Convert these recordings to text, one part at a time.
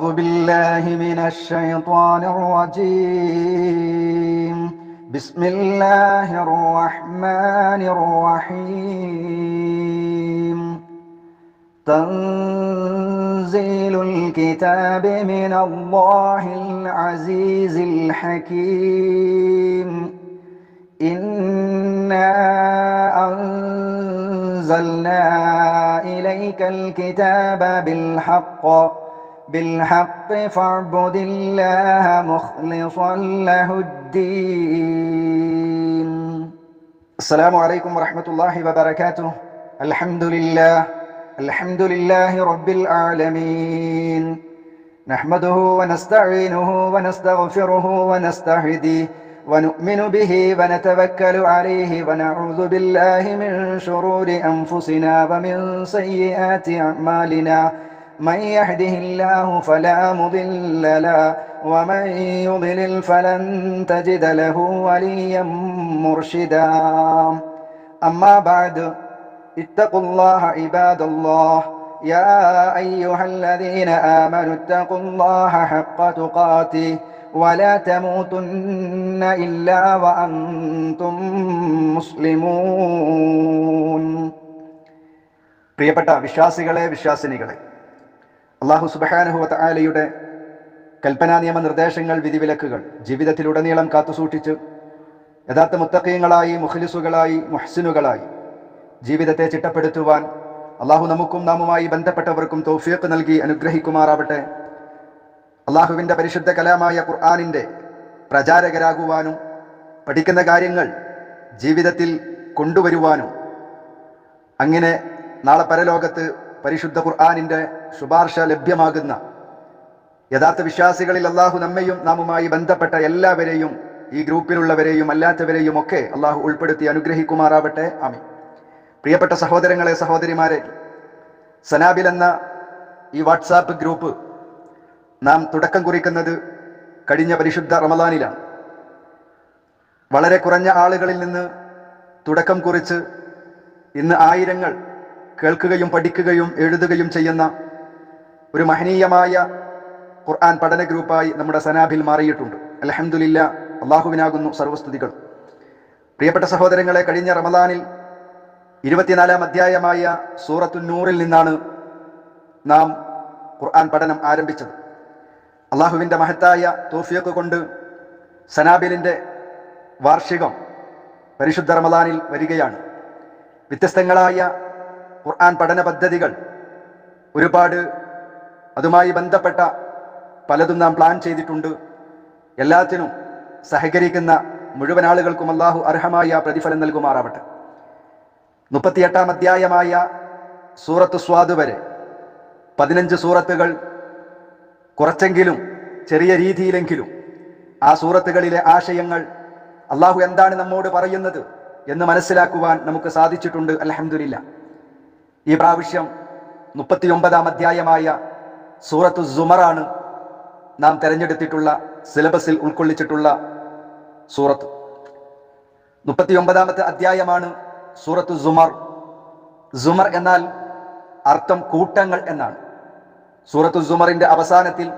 أعوذ بالله من الشيطان الرجيم. بسم الله الرحمن الرحيم. تنزيل الكتاب من الله العزيز الحكيم. إنا أنزلنا إليك الكتاب بالحق. بالحق فاعبد الله مخلصا له الدين. السلام عليكم ورحمة الله وبركاته. الحمد لله. الحمد لله رب العالمين. نحمده ونستعينه ونستغفره ونستهديه ونؤمن به ونتوكل عليه ونعوذ بالله من شرور أنفسنا ومن سيئات أعمالنا. من يهده الله فلا مضل له ومن يضلل فلن تجد له وليا مرشدا أما بعد اتقوا الله عباد الله يا أيها الذين آمنوا اتقوا الله حق تقاته ولا تموتن إلا وأنتم مسلمون പ്രിയപ്പെട്ട വിശ്വാസികളെ വിശ്വാസിനികളെ അള്ളാഹു സുബഹാനുഹുവത്ത് ആലയുടെ കൽപ്പനാ നിയമ നിർദ്ദേശങ്ങൾ വിധിവിലക്കുകൾ ജീവിതത്തിലുടനീളം കാത്തുസൂക്ഷിച്ച് യഥാർത്ഥ മുത്തക്കയങ്ങളായി മുഹ്ലിസുകളായി മുഹസിനുകളായി ജീവിതത്തെ ചിട്ടപ്പെടുത്തുവാൻ അള്ളാഹു നമുക്കും നാമുമായി ബന്ധപ്പെട്ടവർക്കും തൗഫീഖ് നൽകി അനുഗ്രഹിക്കുമാറാവട്ടെ. അള്ളാഹുവിന്റെ പരിശുദ്ധ കലാമായ ഖുർആാനിന്റെ പ്രചാരകരാകുവാനും പഠിക്കുന്ന കാര്യങ്ങൾ ജീവിതത്തിൽ കൊണ്ടുവരുവാനും അങ്ങനെ നാളെ പരലോകത്ത് പരിശുദ്ധ ഖുർആാനിന്റെ ശുപാർശ ലഭ്യമാകുന്ന യഥാർത്ഥ വിശ്വാസികളിൽ അള്ളാഹു നമ്മയും നാമുമായി ബന്ധപ്പെട്ട എല്ലാവരെയും ഈ ഗ്രൂപ്പിലുള്ളവരെയും അല്ലാത്തവരെയും ഒക്കെ അള്ളാഹു ഉൾപ്പെടുത്തി അനുഗ്രഹിക്കുമാറാവട്ടെ. ആമി പ്രിയപ്പെട്ട സഹോദരങ്ങളെ സഹോദരിമാരെ സനാബിൽ എന്ന ഈ വാട്സാപ്പ് ഗ്രൂപ്പ് നാം തുടക്കം കുറിക്കുന്നത് കഴിഞ്ഞ പരിശുദ്ധ റമദാനിലാണ്. വളരെ കുറഞ്ഞ ആളുകളിൽ നിന്ന് തുടക്കം കുറിച്ച് ഇന്ന് ആയിരങ്ങൾ കേൾക്കുകയും പഠിക്കുകയും എഴുതുകയും ചെയ്യുന്ന ഒരു മഹനീയമായ ഖുർആൻ പഠന ഗ്രൂപ്പായി നമ്മുടെ സനാബിൽ മാറിയിട്ടുണ്ട്. അലഹമുല്ല അള്ളാഹുവിനാകുന്നു സർവസ്തുതികൾ പ്രിയപ്പെട്ട സഹോദരങ്ങളെ കഴിഞ്ഞ റമദാനിൽ ഇരുപത്തിനാലാം അധ്യായമായ സൂറത്തുന്നൂറിൽ നിന്നാണ് നാം ഖുർആൻ പഠനം ആരംഭിച്ചത്. അള്ളാഹുവിന്റെ മഹത്തായ തോഫിയൊക്കെ കൊണ്ട് സനാബിലിന്റെ വാർഷികം പരിശുദ്ധ റമദാനിൽ വരികയാണ്. വ്യത്യസ്തങ്ങളായ ഖുർആൻ പഠന പദ്ധതികൾ ഒരുപാട് അതുമായി ബന്ധപ്പെട്ട പലതും നാം പ്ലാൻ ചെയ്തിട്ടുണ്ട്. എല്ലാത്തിനും സഹകരിക്കുന്ന മുഴുവൻ ആളുകൾക്കും അള്ളാഹു അർഹമായ പ്രതിഫലം നൽകുമാറാവട്ടെ. മുപ്പത്തിയെട്ടാം അധ്യായമായ സൂറത്ത് സ്വാദ് വരെ പതിനഞ്ച് സൂറത്തുകൾ കുറച്ചെങ്കിലും ചെറിയ രീതിയിലെങ്കിലും ആ സൂറത്തുകളിലെ ആശയങ്ങൾ അള്ളാഹു എന്താണ് നമ്മോട് പറയുന്നത് എന്ന് മനസ്സിലാക്കുവാൻ നമുക്ക് സാധിച്ചിട്ടുണ്ട്. അലഹമില്ല ഈ പ്രാവശ്യം മുപ്പത്തിയൊമ്പതാം അധ്യായമായ സൂറത്തു സുമറാണ് നാം തിരഞ്ഞെടുത്തിട്ടുള്ള സിലബസിൽ ഉൾക്കൊള്ളിച്ചിട്ടുള്ള സൂറത്ത്. മുപ്പത്തിയൊമ്പതാമത്തെ അധ്യായമാണ് സൂറത്തു സുമർ. സുമർ എന്നാൽ അർത്ഥം കൂട്ടങ്ങൾ എന്നാണ്. സൂറത്തു സുമറിന്റെ അവസാനത്തിൽ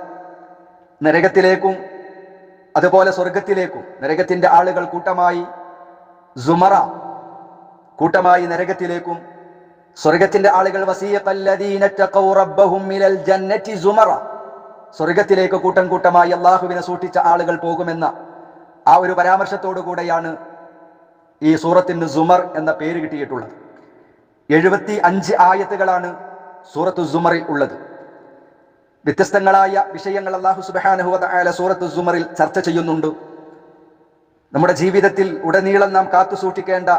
നരകത്തിലേക്കും അതുപോലെ സ്വർഗത്തിലേക്കും നരകത്തിന്റെ ആളുകൾ കൂട്ടമായി സുമറ കൂട്ടമായി നരകത്തിലേക്കും സ്വർഗത്തിന്റെ ആളുകൾ സ്വർഗത്തിലേക്ക് കൂട്ടം കൂട്ടമായി അള്ളാഹുവിനെ സൂക്ഷിച്ച ആളുകൾ പോകുമെന്ന ആ ഒരു പരാമർശത്തോടു കൂടെയാണ് ഈ സൂറത്തിന് സുമർ എന്ന പേര് കിട്ടിയിട്ടുള്ളത്. എഴുപത്തി അഞ്ച് ആയത്തുകളാണ് സൂറത്തു സുമറിൽ ഉള്ളത്. വ്യത്യസ്തങ്ങളായ വിഷയങ്ങൾ അള്ളാഹു സുബാനുഹുല സൂറത്ത് സുമറിൽ ചർച്ച ചെയ്യുന്നുണ്ട്. നമ്മുടെ ജീവിതത്തിൽ ഉടനീളം നാം കാത്തു സൂക്ഷിക്കേണ്ട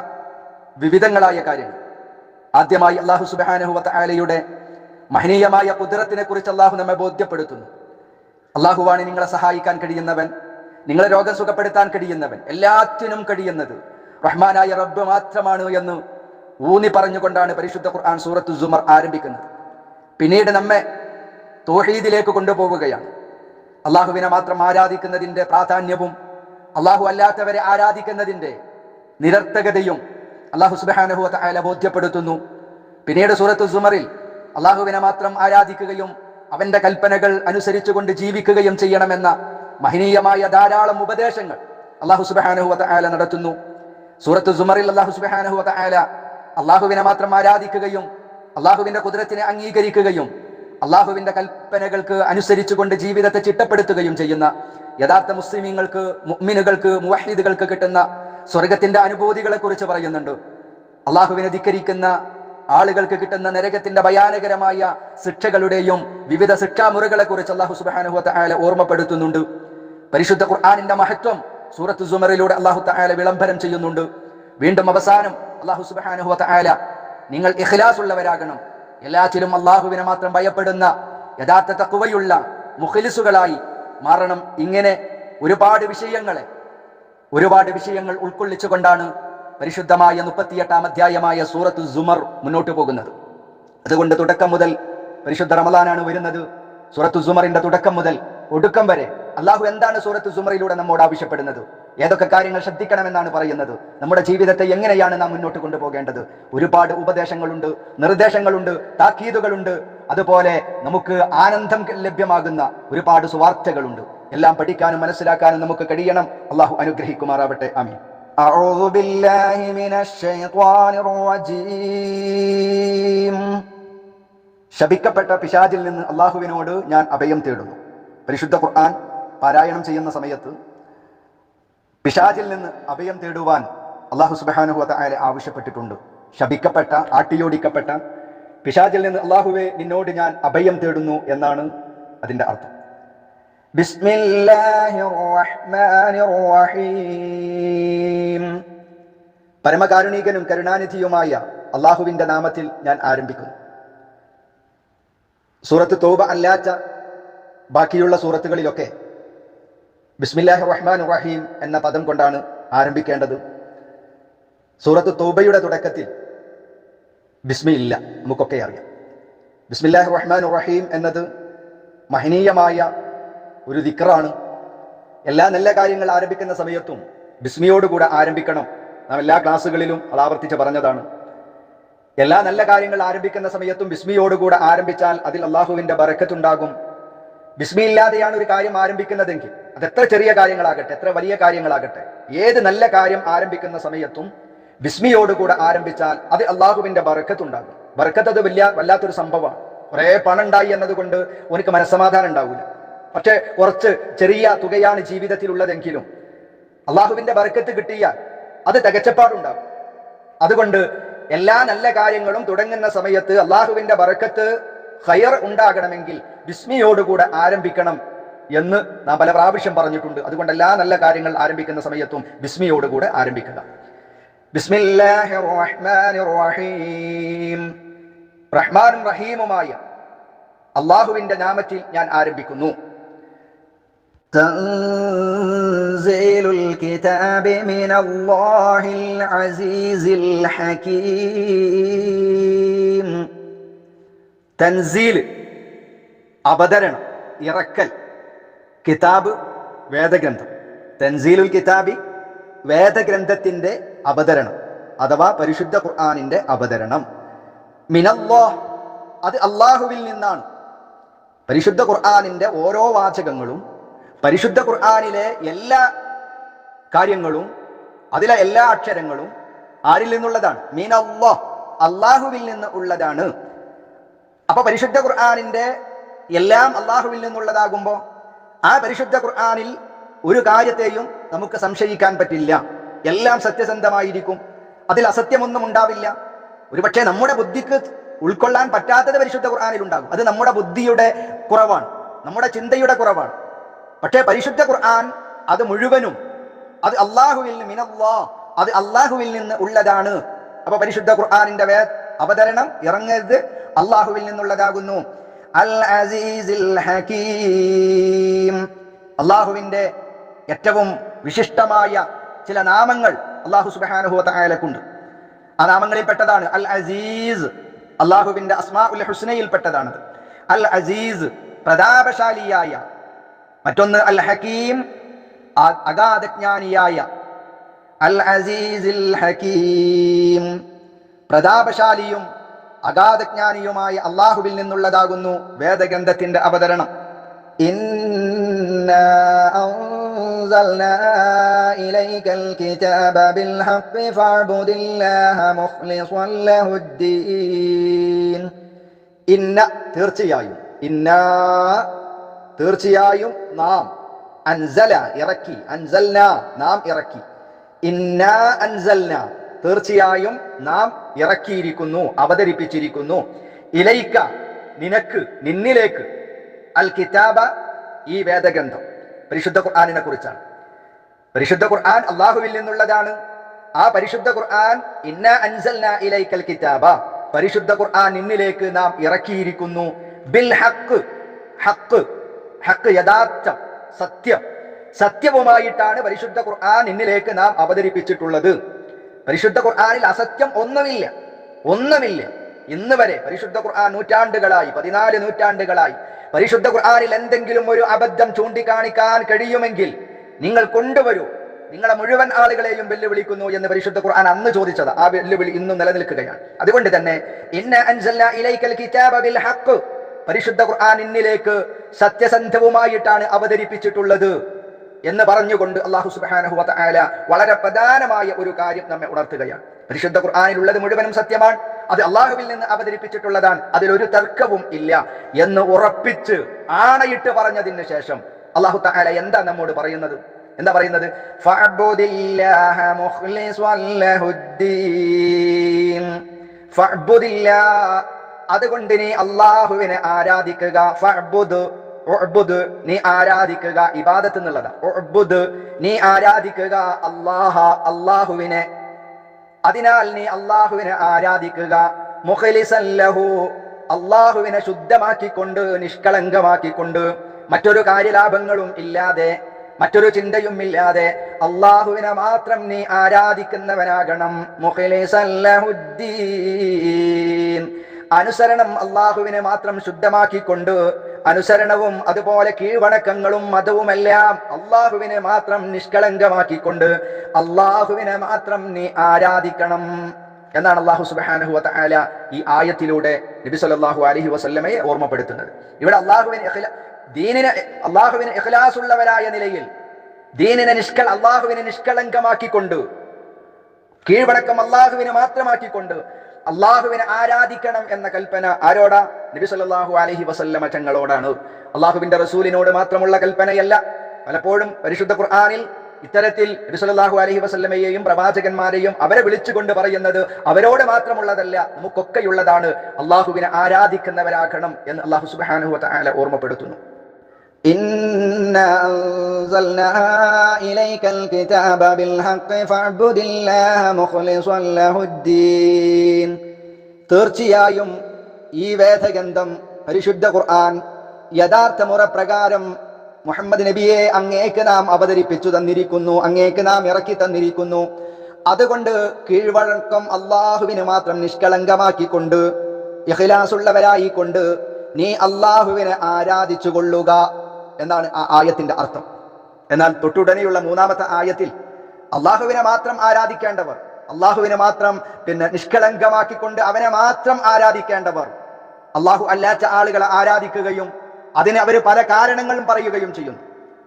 വിവിധങ്ങളായ കാര്യങ്ങൾ. ആദ്യമായി അള്ളാഹു സുബാനുഹുവത്ത ആലയുടെ മഹനീയമായ കുതിരത്തിനെ കുറിച്ച് അള്ളാഹു നമ്മെ ബോധ്യപ്പെടുത്തുന്നു. അള്ളാഹുവാണ് നിങ്ങളെ സഹായിക്കാൻ കഴിയുന്നവൻ നിങ്ങളെ രോഗം സുഖപ്പെടുത്താൻ കഴിയുന്നവൻ എല്ലാത്തിനും കഴിയുന്നത് റഹ്മാനായ റബ്ബ് മാത്രമാണ് എന്ന് ഊന്നി പറഞ്ഞുകൊണ്ടാണ് പരിശുദ്ധ ഖുർആൻ സൂറത്ത് സുമർ ആരംഭിക്കുന്നത്. പിന്നീട് നമ്മെ തോഹീദിലേക്ക് കൊണ്ടുപോവുകയാണ്. അള്ളാഹുവിനെ മാത്രം ആരാധിക്കുന്നതിന്റെ പ്രാധാന്യവും അള്ളാഹു അല്ലാത്തവരെ ആരാധിക്കുന്നതിന്റെ നിരർത്ഥകതയും അള്ളാഹു സുബാനഹു അല ബോധ്യപ്പെടുത്തുന്നു. പിന്നീട് സൂറത്ത് സുമറിൽ അള്ളാഹുവിനെ മാത്രം ആരാധിക്കുകയും അവന്റെ കൽപ്പനകൾ അനുസരിച്ചുകൊണ്ട് ജീവിക്കുകയും ചെയ്യണമെന്ന മഹനീയമായ ധാരാളം ഉപദേശങ്ങൾ അള്ളാഹു സുബാനഹു ആല നടത്തുന്നു. സൂറത്ത് സുമറിൽ അള്ളാഹു സുബാനഹു ആല അള്ളാഹുവിനെ മാത്രം ആരാധിക്കുകയും അള്ളാഹുവിന്റെ കുതിരത്തിനെ അംഗീകരിക്കുകയും അള്ളാഹുവിന്റെ കൽപ്പനകൾക്ക് അനുസരിച്ചുകൊണ്ട് ജീവിതത്തെ ചിട്ടപ്പെടുത്തുകയും ചെയ്യുന്ന യഥാർത്ഥ മുസ്ലിമീങ്ങൾക്ക് മുഅ്മിനുകൾക്ക് മുവഹീദുകൾക്ക് കിട്ടുന്ന സ്വർഗത്തിന്റെ അനുഭൂതികളെ കുറിച്ച് പറയുന്നുണ്ട്. അള്ളാഹുവിനെ ധിക്കരിക്കുന്ന ആളുകൾക്ക് കിട്ടുന്ന നരകത്തിന്റെ ഭയാനകരമായ ശിക്ഷകളുടെയും വിവിധ ശിക്ഷാമുറകളെ കുറിച്ച് അള്ളാഹു സുബാനുഹു തായാല ഓർമ്മപ്പെടുത്തുന്നുണ്ട്. പരിശുദ്ധ ഖുർആാനിന്റെ മഹത്വം സൂറത്ത് സുമറിലൂടെ അള്ളാഹു തായാല വിളംബരം ചെയ്യുന്നുണ്ട്. വീണ്ടും അവസാനം അള്ളാഹു സുബാനുഹു തായാല നിങ്ങൾ ഇഖ്ലാസ് ഉള്ളവരാകണം എല്ലാറ്റിലും അള്ളാഹുവിനെ മാത്രം ഭയപ്പെടുന്ന യഥാർത്ഥ തക്കുവയുള്ള മുഖലിസുകളായി മാറണം. ഇങ്ങനെ ഒരുപാട് വിഷയങ്ങളെ ഒരുപാട് വിഷയങ്ങൾ ഉൾക്കൊള്ളിച്ചുകൊണ്ടാണ് പരിശുദ്ധമായ മുപ്പത്തിയെട്ടാം അധ്യായമായ സൂറത്ത് സുമർ മുന്നോട്ട് പോകുന്നത്. അതുകൊണ്ട് തുടക്കം മുതൽ പരിശുദ്ധ റമലാനാണ് വരുന്നത്. സൂറത്ത് സുമറിന്റെ തുടക്കം മുതൽ ഒടുക്കം വരെ അള്ളാഹു എന്താണ് സൂറത്ത് സുമറിലൂടെ നമ്മോട് ആവശ്യപ്പെടുന്നത്? ഏതൊക്കെ കാര്യങ്ങൾ ശ്രദ്ധിക്കണമെന്നാണ് പറയുന്നത്? നമ്മുടെ ജീവിതത്തെ എങ്ങനെയാണ് നാം മുന്നോട്ട് കൊണ്ടുപോകേണ്ടത്? ഒരുപാട് ഉപദേശങ്ങളുണ്ട് നിർദ്ദേശങ്ങളുണ്ട് താക്കീതുകളുണ്ട്. അതുപോലെ നമുക്ക് ആനന്ദം ലഭ്യമാകുന്ന ഒരുപാട് സുവാർത്തകളുണ്ട്. എല്ലാം പഠിക്കാനും മനസ്സിലാക്കാനും നമുക്ക് കഴിയണം അള്ളാഹു അനുഗ്രഹിക്കുമാറാവട്ടെ ആമീൻ أعوذ بالله من الشيطان الرجيم ശപിക്കപ്പെട്ട പിശാചിൽ നിന്ന് അള്ളാഹുവിനോട് ഞാൻ അഭയം തേടുന്നു പരിശുദ്ധ ഖുർആൻ പാരായണം ചെയ്യുന്ന സമയത്ത് പിശാചിൽ നിന്ന് അഭയം തേടുവാൻ അള്ളാഹു സുബാനുഹുവ ആയ ആവശ്യപ്പെട്ടിട്ടുണ്ട് ശപിക്കപ്പെട്ട ആട്ടിയോടിക്കപ്പെട്ട പിശാചിൽ നിന്ന് അള്ളാഹുവെ നിന്നോട് ഞാൻ അഭയം തേടുന്നു എന്നാണ് അതിന്റെ അർത്ഥം بسم الله الرحمن الرحيم പരമകാരുണികനും കരുണാനിധിയുമായ അള്ളാഹുവിന്റെ നാമത്തിൽ ഞാൻ ആരംഭിക്കുന്നു സൂറത്ത് തോബ അല്ലാത്ത ബാക്കിയുള്ള സൂറത്തുകളിലൊക്കെ ബിസ്മില്ലാഹി റഹ്മാൻ റഹീം എന്ന പദം കൊണ്ടാണ് ആരംഭിക്കേണ്ടത് സൂറത്ത് തോബയുടെ തുടക്കത്തിൽ ബിസ്മി ഇല്ല നമുക്കൊക്കെ അറിയാം ബിസ്മില്ലാഹി റഹ്മാൻ റഹീം എന്നത് മഹനീയമായ ഒരു ദിക്റാണ്. എല്ലാ നല്ല കാര്യങ്ങൾ ആരംഭിക്കുന്ന സമയത്തും ബിസ്മിയോടുകൂടെ ആരംഭിക്കണം. നാം എല്ലാ ക്ലാസ്സുകളിലും അത് ആവർത്തിച്ച് പറഞ്ഞതാണ്. എല്ലാ നല്ല കാര്യങ്ങൾ ആരംഭിക്കുന്ന സമയത്തും ബിസ്മിയോടുകൂടെ ആരംഭിച്ചാൽ അതിൽ അള്ളാഹുവിന്റെ ബറക്കത്തുണ്ടാകും. ബിസ്മി ഇല്ലാതെയാണ് ഒരു കാര്യം ആരംഭിക്കുന്നതെങ്കിൽ അത് എത്ര ചെറിയ കാര്യങ്ങളാകട്ടെ എത്ര വലിയ കാര്യങ്ങളാകട്ടെ ഏത് നല്ല കാര്യം ആരംഭിക്കുന്ന സമയത്തും ബിസ്മിയോടുകൂടെ ആരംഭിച്ചാൽ അത് അള്ളാഹുവിന്റെ ബറക്കത്തുണ്ടാകും. ബറക്കത്ത് അത് വലിയ വല്ലാത്തൊരു സംഭവമാണ്. കുറെ പണം ഉണ്ടായി എന്നതുകൊണ്ട് ഉനക്ക് മനസ്സമാധാനം ഉണ്ടാവില്ല പക്ഷെ കുറച്ച് ചെറിയ തുകയാണ് ജീവിതത്തിലുള്ളതെങ്കിലും. അള്ളാഹുവിന്റെ ബർക്കത്ത് കിട്ടിയാൽ അത് തികച്ചപ്പാടുണ്ടാകും. അതുകൊണ്ട് എല്ലാ നല്ല കാര്യങ്ങളും തുടങ്ങുന്ന സമയത്ത് അള്ളാഹുവിന്റെ ബറക്കത്ത് ഹയർ ഉണ്ടാകണമെങ്കിൽ ബിസ്മിയോടുകൂടെ ആരംഭിക്കണം എന്ന് നാം പല പ്രാവശ്യം പറഞ്ഞിട്ടുണ്ട്. അതുകൊണ്ട് എല്ലാ നല്ല കാര്യങ്ങൾ ആരംഭിക്കുന്ന സമയത്തും ബിസ്മിയോടുകൂടെ ആരംഭിക്കുക. റഹ്മാനും റഹീമുമായ അള്ളാഹുവിന്റെ നാമത്തിൽ ഞാൻ ആരംഭിക്കുന്നു. تنزيل الكتاب من الله العزيز الحكيم തൻസീൽ അവതരണം ഇറക്കൽ കിതാബ് വേദഗ്രന്ഥം തൻസീലുൽ കിതാബി വേദഗ്രന്ഥത്തിന്റെ അവതരണം അഥവാ പരിശുദ്ധ ഖുർആാനിന്റെ അവതരണം മിനല്ലാഹ് അത് അള്ളാഹുവിൽ നിന്നാണ് പരിശുദ്ധ ഖുർആാനിന്റെ ഓരോ വാചകങ്ങളും പരിശുദ്ധ ഖുർആാനിലെ എല്ലാ കാര്യങ്ങളും അതിലെ എല്ലാ അക്ഷരങ്ങളും ആരിൽ നിന്നുള്ളതാണ്? മീൻ അള്ളാഹ് അള്ളാഹുവിൽ നിന്ന് ഉള്ളതാണ്. അപ്പൊ പരിശുദ്ധ ഖുർആാനിന്റെ എല്ലാം അള്ളാഹുവിൽ നിന്നുള്ളതാകുമ്പോൾ ആ പരിശുദ്ധ ഖുർആാനിൽ ഒരു കാര്യത്തെയും നമുക്ക് സംശയിക്കാൻ പറ്റില്ല. എല്ലാം സത്യസന്ധമായിരിക്കും. അതിൽ അസത്യമൊന്നും ഉണ്ടാവില്ല. ഒരുപക്ഷെ നമ്മുടെ ബുദ്ധിക്ക് ഉൾക്കൊള്ളാൻ പറ്റാത്തത് പരിശുദ്ധ ഖുർആാനിൽ ഉണ്ടാകും അത് നമ്മുടെ ബുദ്ധിയുടെ കുറവാണ്. നമ്മുടെ ചിന്തയുടെ കുറവാണ്. പക്ഷേ പരിശുദ്ധ ഖുർആൻ അത് മുഴുവനും അത് അള്ളാഹുവിൽ നിന്ന് അത് അള്ളാഹുവിൽ നിന്ന് ഉള്ളതാണ്. അപ്പൊ പരിശുദ്ധ ഖുർആാനിന്റെ വേ അവതരണം ഇറങ്ങരുത്. അള്ളാഹുവിൽ നിന്നുള്ളതാകുന്നു. അൽ അസീസിൽ ഹകീം. അള്ളാഹുവിന്റെ ഏറ്റവും വിശിഷ്ടമായ ചില നാമങ്ങൾ അള്ളാഹു വ തആലക്കുണ്ട് ആ നാമങ്ങളിൽ പെട്ടതാണ് അൽ അസീസ് അള്ളാഹുവിന്റെ അസ്മാ ഉൽ ഹുസ്നയിൽ പെട്ടതാണത്. അൽ അസീസ് പ്രതാപശാലിയായ മറ്റൊന്ന് അൽ ഹക്കീം അഗാധജ്ഞാനിയായ അൽ അസീസിൽ ഹക്കീം. പ്രതാപശാലിയും അഗാധജ്ഞാനിയുമായ അള്ളാഹുവിൽ നിന്നുള്ളതാകുന്നു വേദഗ്രന്ഥത്തിന്റെ അവതരണം. ഇന്ന തീർച്ചയായും ഇന്നാ തീർച്ചയായും നാം അൻസല ഇറക്കി. അൻസൽന നാം ഇറക്കി. ഇന്ന അൻസൽന. തീർച്ചയായും നാം ഇറക്കിയിരിക്കുന്നു അവതരിപ്പിച്ചിരിക്കുന്നു. ഇലൈക്ക നിനക്ക് നിന്നിലേക്ക്. അൽ കിതാബ ഈ വേദഗ്രന്ഥം. പരിശുദ്ധ ഖുർആാനിനെ കുറിച്ചാണ്. പരിശുദ്ധ ഖുർആൻ അള്ളാഹുവിൽ നിന്നുള്ളതാണ്. ആ പരിശുദ്ധ ഖുർആൻ ഇന്ന അൻസൽന ഇലൈക്കൽ കിതാബ. പരിശുദ്ധ ഖുർആൻ നിന്നിലേക്ക് നാം ഇറക്കിയിരിക്കുന്നു. ബിൽ ഹക്ക് ഹക്ക്. ഹക്ക് യഥാർത്ഥം സത്യം. സത്യവുമായിട്ടാണ് പരിശുദ്ധ ഖുർആൻ ഇന്നിലേക്ക് നാം അവതരിപ്പിച്ചിട്ടുള്ളത്. പരിശുദ്ധ ഖുർആനിൽ അസത്യം ഒന്നുമില്ല. ഒന്നുമില്ല. ഇന്ന് വരെ പരിശുദ്ധ ഖുർആൻ നൂറ്റാണ്ടുകളായി പതിനാല് നൂറ്റാണ്ടുകളായി. പരിശുദ്ധ ഖുർആനിൽ എന്തെങ്കിലും ഒരു അബദ്ധം ചൂണ്ടിക്കാണിക്കാൻ കഴിയുമെങ്കിൽ നിങ്ങൾ കൊണ്ടുവരൂ. നിങ്ങളെ മുഴുവൻ ആളുകളെയും വെല്ലുവിളിക്കുന്നു എന്ന് പരിശുദ്ധ ഖുർആൻ അന്ന് ചോദിച്ചത്. ആ വെല്ലുവിളി ഇന്നും നിലനിൽക്കുകയാണ്. അതുകൊണ്ട് തന്നെ ഇലൈക്കൽ കിതാബ ബിൽ ഹഖ് പരിശുദ്ധ ഖുർആാനിന്നിലേക്ക് സത്യസന്ധവുമായിട്ടാണ് അവതരിപ്പിച്ചിട്ടുള്ളത് എന്ന് പറഞ്ഞുകൊണ്ട് അള്ളാഹു സുബ്ഹാനഹു വതആല വളരെ പ്രധാനമായ ഒരു കാര്യം നമ്മെ ഉണർത്തുകയാണ്. പരിശുദ്ധ ഖുർആാനിലുള്ളത് മുഴുവനും സത്യമാണ്. അത് അള്ളാഹുവിൽ നിന്ന് അവതരിപ്പിച്ചിട്ടുള്ളതാണ്. അതിലൊരു തർക്കവും ഇല്ല എന്ന് ഉറപ്പിച്ച് ആണയിട്ട് പറഞ്ഞതിന് ശേഷം അള്ളാഹു തആല എന്താ നമ്മോട് പറയുന്നത്? എന്താ പറയുന്നത്? ഫഅബ്ദുദില്ലാ അതുകൊണ്ട് നീ അള്ളാഹുവിനെ ആരാധിക്കുക നീ ആരാധിക്കുക ഇബാദത്ത് എന്നുള്ളതാ. ഉഅ്ബുദ് നീ ആരാധിക്കുക അള്ളാഹ അള്ളാഹുവിനെ അതിനാൽ നീ അള്ളാഹുവിനെ ആരാധിക്കുക. മുഖലിസല്ലഹു അള്ളാഹുവിനെ ശുദ്ധമാക്കിക്കൊണ്ട് നിഷ്കളങ്കമാക്കിക്കൊണ്ട്. മറ്റൊരു കാര്യലാഭങ്ങളും ഇല്ലാതെ മറ്റൊരു ചിന്തയും ഇല്ലാതെ അള്ളാഹുവിനെ മാത്രം നീ ആരാധിക്കുന്നവനാകണം. മുഖലിസൻ ലഹുദ്ദീൻ. അനുസരണം അള്ളാഹുവിനെ മാത്രം ശുദ്ധമാക്കിക്കൊണ്ട് അനുസരണവും അതുപോലെ കീഴ്വണക്കങ്ങളും മതവുമെല്ലാം അള്ളാഹുവിനെ മാത്രം നിഷ്കളങ്കമാക്കിക്കൊണ്ട് അള്ളാഹുവിനെ മാത്രം നീ ആരാധിക്കണം എന്നാണ് അള്ളാഹു സുബാനഹു തആല ഈ ആയത്തിലൂടെ നബി സല്ലല്ലാഹു അലഹി വസ്ല്ലമയെ ഓർമ്മപ്പെടുത്തുന്നത്. ഇവിടെ അള്ളാഹുവിനെ ദീനിനെ അള്ളാഹുവിന് ഇഖ്ലാസ് ഉള്ളവരായ നിലയിൽ ദീനിനെ നിഷ്കൾ അള്ളാഹുവിനെ നിഷ്കളങ്കമാക്കിക്കൊണ്ട് കീഴ്വടക്കം അള്ളാഹുവിനെ മാത്രമാക്കിക്കൊണ്ട് അള്ളാഹുവിനെ ആരാധിക്കണം എന്ന കൽപ്പന ആരോടാ? നബി സല്ലാഹു അലഹി വസല്ലമ തങ്ങളോടാണ്. അള്ളാഹുവിന്റെ റസൂലിനോട് മാത്രമുള്ള കൽപ്പനയല്ല. പലപ്പോഴും പരിശുദ്ധ ഖുർആാനിൽ ഇത്തരത്തിൽ നബി സല്ലാഹു അലൈഹി വസല്ലമയെയും പ്രവാചകന്മാരെയും അവരെ വിളിച്ചുകൊണ്ട് പറയുന്നത് അവരോട് മാത്രമുള്ളതല്ല നമുക്കൊക്കെയുള്ളതാണ്. അള്ളാഹുവിനെ ആരാധിക്കുന്നവരാകണം എന്ന് അള്ളാഹു വതആല ഓർമ്മപ്പെടുത്തുന്നു. إنا أنزلنا إليك الكتاب بالحق فاعبد الله مخلصا له الدين തീർച്ചയായും ഈ വേദഗ്രന്ഥം പരിശുദ്ധ ഖുർആൻ യഥാർത്ഥ മുറപ്രകാരം മുഹമ്മദ് നബിയെ അങ്ങേക്ക് നാം അവതരിപ്പിച്ചു തന്നിരിക്കുന്നു അങ്ങേക്ക് നാം ഇറക്കി തന്നിരിക്കുന്നു അതുകൊണ്ട് കീഴ്വഴക്കം അള്ളാഹുവിന് മാത്രം നിഷ്കളങ്കമാക്കിക്കൊണ്ട് ഇഖ്ലാസുള്ളവരായിക്കൊണ്ട് നീ അള്ളാഹുവിനെ ആരാധിച്ചു കൊള്ളുക എന്നാണ് ആ ആയത്തിന്റെ അർത്ഥം. എന്നാൽ തൊട്ടുടനെയുള്ള മൂന്നാമത്തെ ആയത്തിൽ അള്ളാഹുവിനെ മാത്രം ആരാധിക്കേണ്ടവർ അള്ളാഹുവിനെ മാത്രം പിന്നെ നിഷ്കളങ്കമാക്കിക്കൊണ്ട് അവനെ മാത്രം ആരാധിക്കേണ്ടവർ അള്ളാഹു അല്ലാത്ത ആളുകളെ ആരാധിക്കുകയും അതിന് അവർ പല കാരണങ്ങളും പറയുകയും ചെയ്യുന്നു.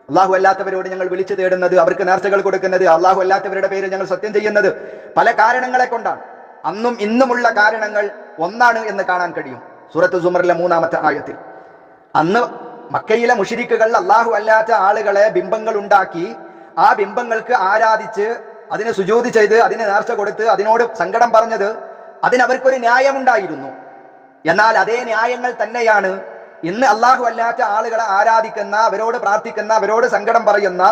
അള്ളാഹു അല്ലാത്തവരോട് ഞങ്ങൾ വിളിച്ചു തേടുന്നത് അവർക്ക് നേർച്ചകൾ കൊടുക്കുന്നത് അള്ളാഹു അല്ലാത്തവരുടെ പേരിൽ ഞങ്ങൾ സത്യം ചെയ്യുന്നത് പല കാരണങ്ങളെ കൊണ്ടാണ്. അന്നും ഇന്നുമുള്ള കാരണങ്ങൾ ഒന്നാണ് എന്ന് കാണാൻ കഴിയും. സൂറത്ത് സുമറിലെ മൂന്നാമത്തെ ആയത്തിൽ. അന്ന് മക്കയിലെ മുഷിരിക്കുകൾ അള്ളാഹു അല്ലാത്ത ആളുകളെ ബിംബങ്ങൾ ഉണ്ടാക്കി ആ ബിംബങ്ങൾക്ക് ആരാധിച്ച് അതിനെ സുജോതി ചെയ്ത് അതിന് നേർച്ച കൊടുത്ത് അതിനോട് സങ്കടം പറഞ്ഞത് അതിനവർക്കൊരു ന്യായമുണ്ടായിരുന്നു. എന്നാൽ അതേ ന്യായങ്ങൾ തന്നെയാണ് ഇന്ന് അള്ളാഹു അല്ലാത്ത ആളുകളെ ആരാധിക്കുന്ന അവരോട് പ്രാർത്ഥിക്കുന്ന അവരോട് സങ്കടം പറയുന്ന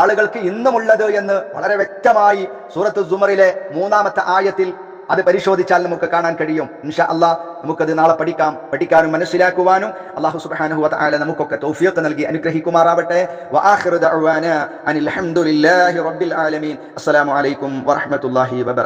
ആളുകൾക്ക് ഇന്നുമുള്ളത് എന്ന് വളരെ വ്യക്തമായി സൂറത്ത് സുമറിലെ മൂന്നാമത്തെ ആയത്തിൽ അത് പരിശോധിച്ചാൽ നമുക്ക് കാണാൻ കഴിയും. ഇൻഷാ അള്ളാഹ് നമുക്കത് നാളെ പഠിക്കാം. പഠിക്കാനും മനസ്സിലാക്കുവാനും അള്ളാഹു സുബ്ഹാനഹു വതആല നമുക്കൊക്കെ തൗഫീഖ് നൽകി അനുഗ്രഹിക്കുമാറാവട്ടെ. അസ്സലാമു അലൈക്കും വബറകാതുഹു